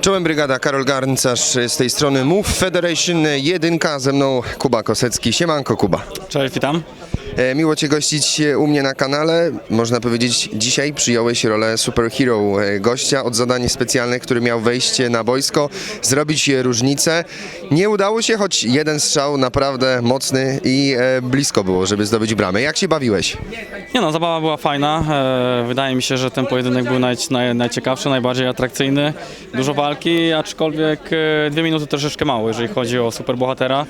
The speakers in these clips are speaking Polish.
Czołem brygada Karol Garncarz z tej strony Move Federation 1 ze mną Kuba Kosecki. Siemanko Kuba. Cześć, witam. E, miło Cię gościć u mnie na kanale. Można powiedzieć, dzisiaj przyjąłeś rolę superhero e, gościa od zadań specjalnych, który miał wejść na boisko, zrobić e, różnicę. Nie udało się, choć jeden strzał naprawdę mocny i e, blisko było, żeby zdobyć bramę. Jak się bawiłeś? Nie no, zabawa była fajna. E, wydaje mi się, że ten pojedynek był naj, naj, najciekawszy, najbardziej atrakcyjny. Dużo walki, aczkolwiek e, dwie minuty troszeczkę mało, jeżeli chodzi o superbohatera,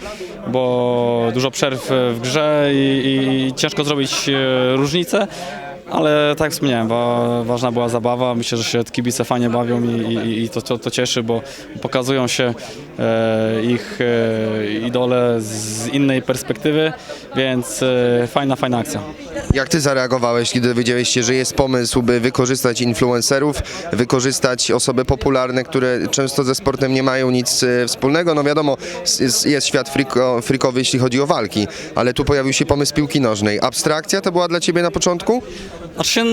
bo dużo przerw w grze i, i ciężko zrobić e, różnicę. Ale tak wspomniałem, wa, ważna była zabawa. Myślę, że się kibice fajnie bawią i, i, i to, to, to cieszy, bo pokazują się e, ich e, idole z innej perspektywy, więc e, fajna, fajna akcja. Jak Ty zareagowałeś, kiedy się, że jest pomysł, by wykorzystać influencerów, wykorzystać osoby popularne, które często ze sportem nie mają nic e, wspólnego? No wiadomo, jest, świat friko, frikowy, jeśli chodzi o walki, ale tu pojawił się pomysł piłki nożnej. Abstrakcja to była dla Ciebie na początku? Znaczy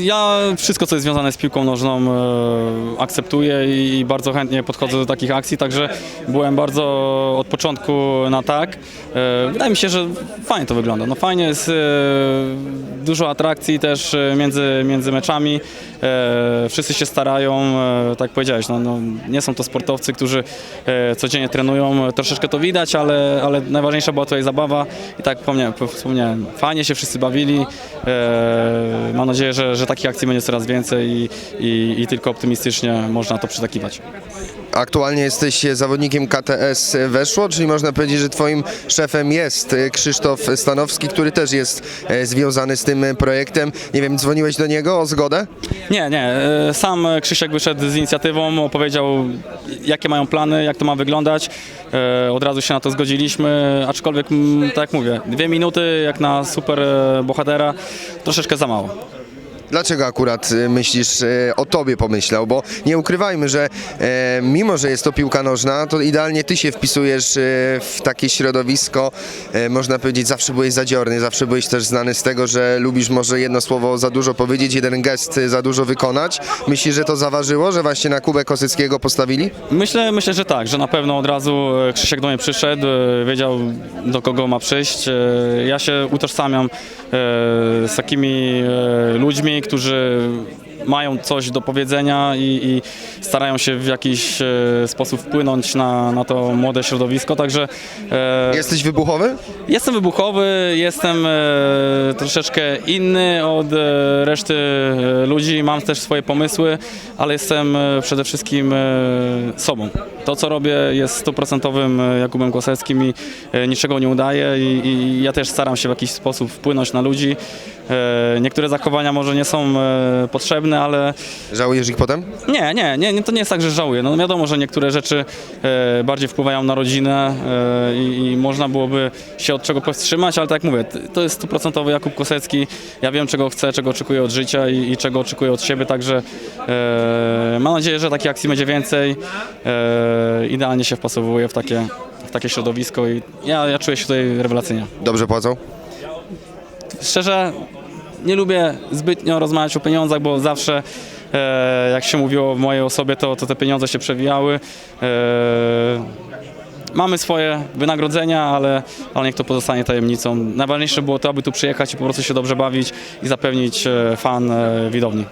ja wszystko, co jest związane z piłką nożną e, akceptuję i bardzo chętnie podchodzę do takich akcji, także byłem bardzo od początku na tak. E, wydaje mi się, że fajnie to wygląda. No fajnie jest e, dużo atrakcji też e, między, między meczami. E, wszyscy się starają, e, tak jak powiedziałeś, no, no, nie są to sportowcy, którzy e, codziennie trenują. Troszeczkę to widać, ale, ale najważniejsza była tutaj zabawa i tak wspomniałem, wspomniałem fajnie się wszyscy bawili. E, mam nadzieję, że, że takich akcji będzie coraz więcej i, i, i tylko optymistycznie można to przytakiwać. Aktualnie jesteś zawodnikiem KTS Weszło, czyli można powiedzieć, że Twoim szefem jest Krzysztof Stanowski, który też jest e, związany z tym projektem. Nie wiem, dzwoniłeś do niego o zgodę? Nie, nie. e, Sam Krzysiek wyszedł z inicjatywą, opowiedział jakie mają plany, jak to ma wyglądać. E, Od razu się na to zgodziliśmy, aczkolwiek, mm, tak jak mówię, dwie minuty jak na super bohatera, troszeczkę za mało. Dlaczego akurat y, myślisz y, o tobie pomyślał? Bo nie ukrywajmy, że e, mimo, że jest to piłka nożna, to idealnie ty się wpisujesz y, w takie środowisko. E, można powiedzieć, zawsze byłeś zadziorny, zawsze byłeś też znany z tego, że lubisz może jedno słowo za dużo powiedzieć, jeden gest za dużo wykonać. Myślisz, że to zaważyło, że właśnie na Kubę Kosyckiego postawili? Myślę, myślę, że tak, że na pewno od razu e, Krzysiek do mnie przyszedł, wiedział do kogo ma przyjść. Ja się utożsamiam z takimi ludźmi, którzy mają coś do powiedzenia i, i starają się w jakiś e, sposób wpłynąć na, na to młode środowisko, także e, Jesteś wybuchowy? Jestem wybuchowy, jestem e, troszeczkę inny od e, reszty e, ludzi, mam też swoje pomysły, ale jestem e, przede wszystkim e, sobą. To, co robię, jest stuprocentowym e, Jakubem Koseckim i e, niczego nie udaję i, i ja też staram się w jakiś sposób wpłynąć na ludzi. E, niektóre zachowania może nie są e, potrzebne, ale Żałujesz ich potem? nie, nie, nie, to nie jest tak, że żałuję. No wiadomo, że niektóre rzeczy e, bardziej wpływają na rodzinę e, i, i można byłoby się od czego powstrzymać, ale tak jak mówię, to jest stuprocentowy Jakub Kosecki. Ja wiem, czego chcę, czego oczekuję od życia i, i czego oczekuję od siebie, także e, mam nadzieję, że takich akcji będzie więcej. E, idealnie się wpasowuję w takie, w takie środowisko i ja, ja czuję się tutaj rewelacyjnie. Dobrze płacą? Szczerze, nie lubię zbytnio rozmawiać o pieniądzach, bo zawsze e, jak się mówiło w mojej osobie, to, to te pieniądze się przewijały. E, mamy swoje wynagrodzenia, ale, ale niech to pozostanie tajemnicą. Najważniejsze było to, aby tu przyjechać i po prostu się dobrze bawić i zapewnić e, fan e, widowni.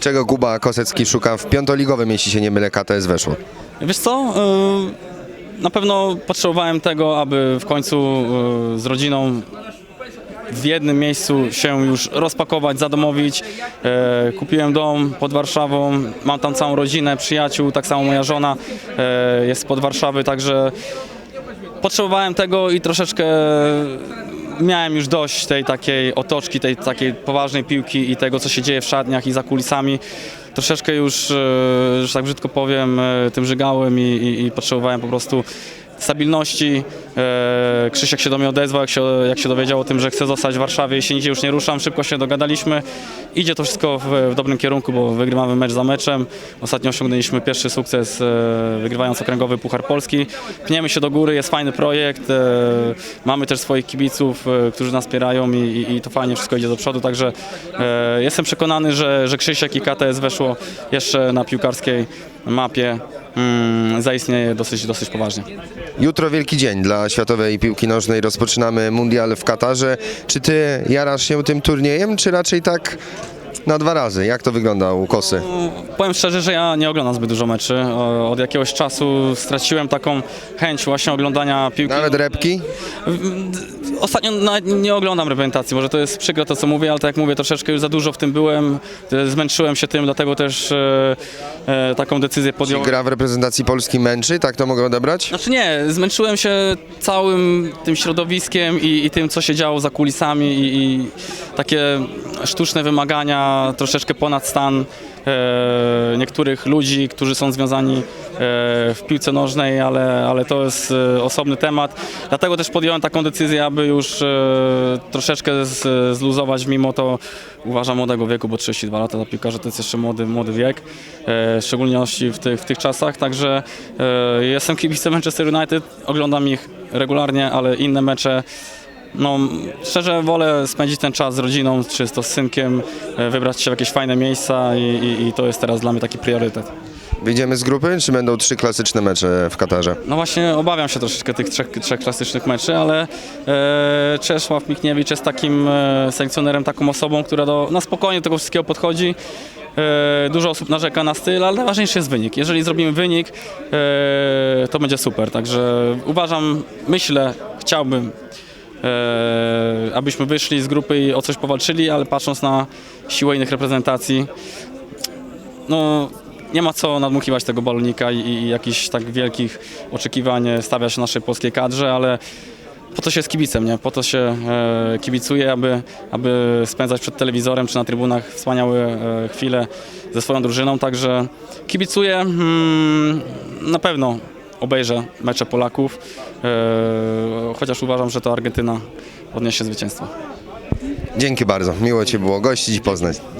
Czego Kuba Kosecki szuka w piątoligowym, jeśli się nie mylę, KTS Weszło? Wiesz co? e, Na pewno potrzebowałem tego, aby w końcu e, z rodziną w jednym miejscu się już rozpakować, zadomowić. E, Kupiłem dom pod Warszawą, mam tam całą rodzinę, przyjaciół, tak samo moja żona e, jest pod Warszawy, także potrzebowałem tego i troszeczkę miałem już dość tej takiej otoczki, tej takiej poważnej piłki i tego, co się dzieje w szatniach i za kulisami. Troszeczkę już, e, że tak brzydko powiem, e, tym żygałem i, i, i potrzebowałem po prostu stabilności. E, Krzysiek się do mnie odezwał, jak się, jak się dowiedział o tym, że chce zostać w Warszawie, jeśli nigdzie już nie ruszam, szybko się dogadaliśmy. Idzie to wszystko w, w dobrym kierunku, bo wygrywamy mecz za meczem. Ostatnio osiągnęliśmy pierwszy sukces, e, wygrywając okręgowy Puchar Polski. Pniemy się do góry, jest fajny projekt. e, Mamy też swoich kibiców, którzy nas wspierają i, i, i to fajnie wszystko idzie do przodu, także jestem przekonany, że, że Krzysiek i KTS weszło jeszcze na piłkarskiej mapie mm, zaistnieje dosyć, dosyć poważnie. Jutro wielki dzień dla światowej piłki nożnej. Rozpoczynamy mundial w Katarze. Czy ty jarasz się tym turniejem, czy raczej tak na dwa razy? Jak to wygląda u Kosy? Powiem szczerze, że ja nie oglądam zbyt dużo meczy. O- Od jakiegoś czasu straciłem taką chęć właśnie oglądania piłki. Nawet repki? Ostatnio nie oglądam reprezentacji, może to jest przykre to co mówię, ale tak jak mówię, troszeczkę już za dużo w tym byłem, e, zmęczyłem się tym, dlatego też e, e, taką decyzję podjąłem. Gra w reprezentacji Polski męczy? Tak to mogę odebrać? Znaczy nie, zmęczyłem się całym tym środowiskiem i, i tym, co się działo za kulisami i, i takie sztuczne wymagania, troszeczkę ponad stan e, niektórych ludzi, którzy są związani w piłce nożnej, ale, ale to jest e, osobny temat. Dlatego też podjąłem taką decyzję, aby już e, troszeczkę z, zluzować, mimo to uważam młodego wieku, bo 32 lata dla piłkarza to jest jeszcze młody, młody wiek, e, szczególnie w tych, w tych czasach, także e, jestem kibicem Manchester United, oglądam ich regularnie, ale inne mecze no, szczerze wolę spędzić ten czas z rodziną, czy to z synkiem, e, wybrać się w jakieś fajne miejsca i, i, i to jest teraz dla mnie taki priorytet. Wyjdziemy z grupy, czy będą trzy klasyczne mecze w Katarze? No właśnie obawiam się troszeczkę tych trzech, trzech klasycznych meczy, ale e, Czesław Mikniewicz jest takim e, selekcjonerem, taką osobą, która do, na spokojnie do tego wszystkiego podchodzi. E, dużo osób narzeka na styl, ale najważniejszy jest wynik. Jeżeli zrobimy wynik, e, to będzie super. Także uważam, myślę, chciałbym, e, abyśmy wyszli z grupy i o coś powalczyli, ale patrząc na siłę innych reprezentacji, no nie ma co nadmuchiwać tego balonika i, i jakichś tak wielkich oczekiwań stawiać w naszej polskiej kadrze, ale po to się jest kibicem, nie? Po to się e, kibicuje, aby, aby spędzać przed telewizorem czy na trybunach wspaniałe e, chwile ze swoją drużyną, także kibicuję, mm, na pewno obejrzę mecze Polaków, e, chociaż uważam, że to Argentyna odniesie zwycięstwo. Dzięki bardzo. Miło Cię było gościć i poznać.